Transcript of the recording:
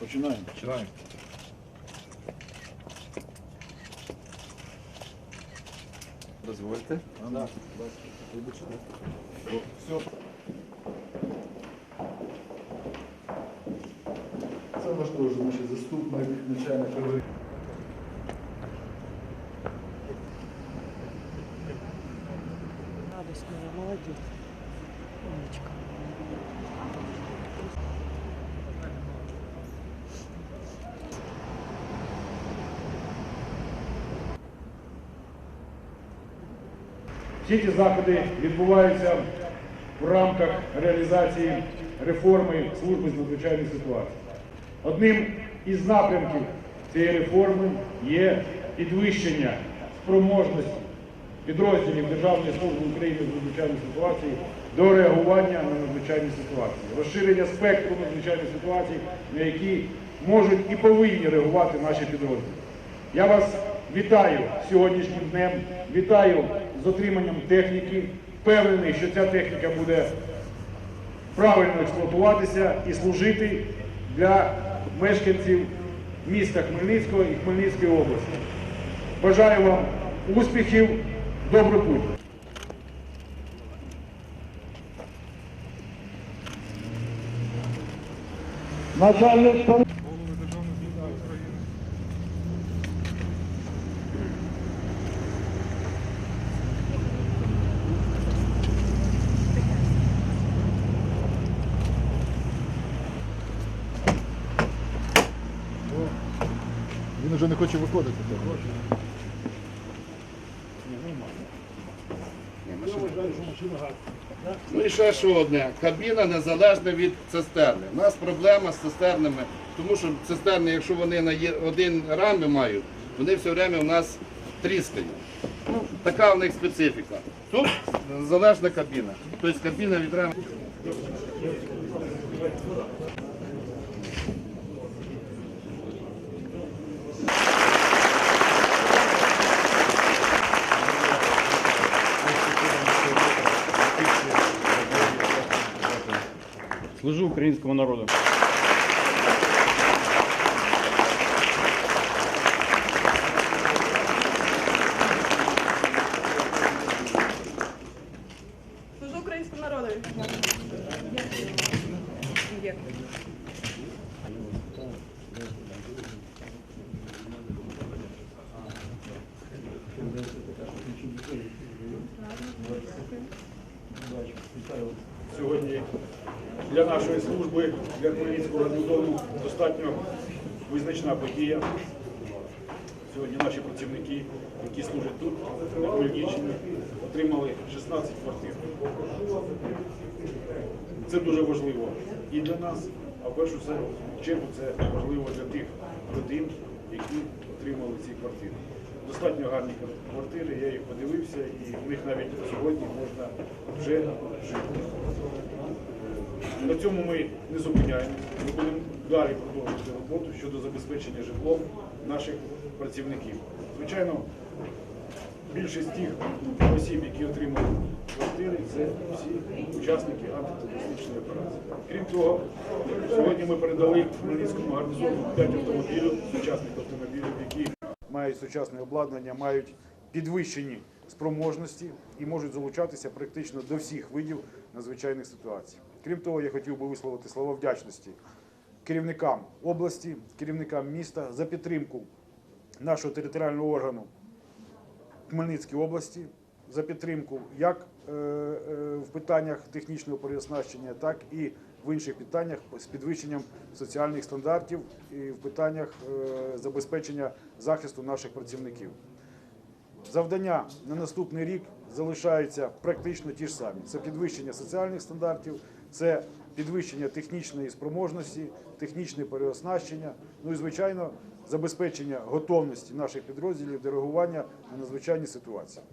Приступаємо. Дозвольте. Да. Все. Це наш теж наш заступник, начальник. Радостная, молодец. Умничка. Всі ці заходи відбуваються в рамках реалізації реформи служби з надзвичайних ситуацій. Одним із напрямків цієї реформи є підвищення спроможності підрозділів Державної служби України з надзвичайних ситуацій до реагування на надзвичайні ситуації, розширення спектру надзвичайних ситуацій, на які можуть і повинні реагувати наші підрозділи. Я вас вітаю сьогоднішнім днем, вітаю з отриманням техніки. Впевнений, що ця техніка буде правильно експлуатуватися і служити для мешканців міста Хмельницького і Хмельницької області. Бажаю вам успіхів, добрий путь! Начальник Він вже не хоче виходити. Ну і ще що одне. Кабіна незалежна від цистерни. У нас проблема з цистернами, тому що цистерни, якщо вони на один рамі мають, вони все время у нас тріскають. Ну, така в них специфіка. Тут залежна кабіна. Тобто кабіна від рами. Служу українському народу. Служу українському народові. Дякую. Для нашої служби, для Хмельницького гарнізону достатньо визначна подія. Сьогодні наші працівники, які служать тут, на Хмельниччині, отримали 16 квартир. Це дуже важливо і для нас, а в першу чергу це важливо для тих родин, які отримали ці квартири. Достатньо гарні квартири, я їх подивився, і в них навіть сьогодні можна вже жити. На цьому ми не зупиняємося. Ми будемо далі продовжувати роботу щодо забезпечення житлом наших працівників. Звичайно, більшість тих осіб, які отримали квартири, це всі учасники антитерористичної операції. Крім того, сьогодні ми передали Хмельницькому гарнізону 5 автомобілів, сучасних автомобілів, які мають сучасне обладнання, мають підвищені спроможності і можуть залучатися практично до всіх видів надзвичайних ситуацій. Крім того, я хотів би висловити слова вдячності керівникам області, керівникам міста за підтримку нашого територіального органу Хмельницькій області за підтримку як е, е, в питаннях технічного переоснащення, так і в інших питаннях з підвищенням соціальних стандартів і в питаннях е, забезпечення захисту наших працівників. Завдання на наступний рік залишаються практично ті ж самі: це підвищення соціальних стандартів, це підвищення технічної спроможності, технічне переоснащення, ну і звичайно забезпечення готовності наших підрозділів до реагування на надзвичайні ситуації.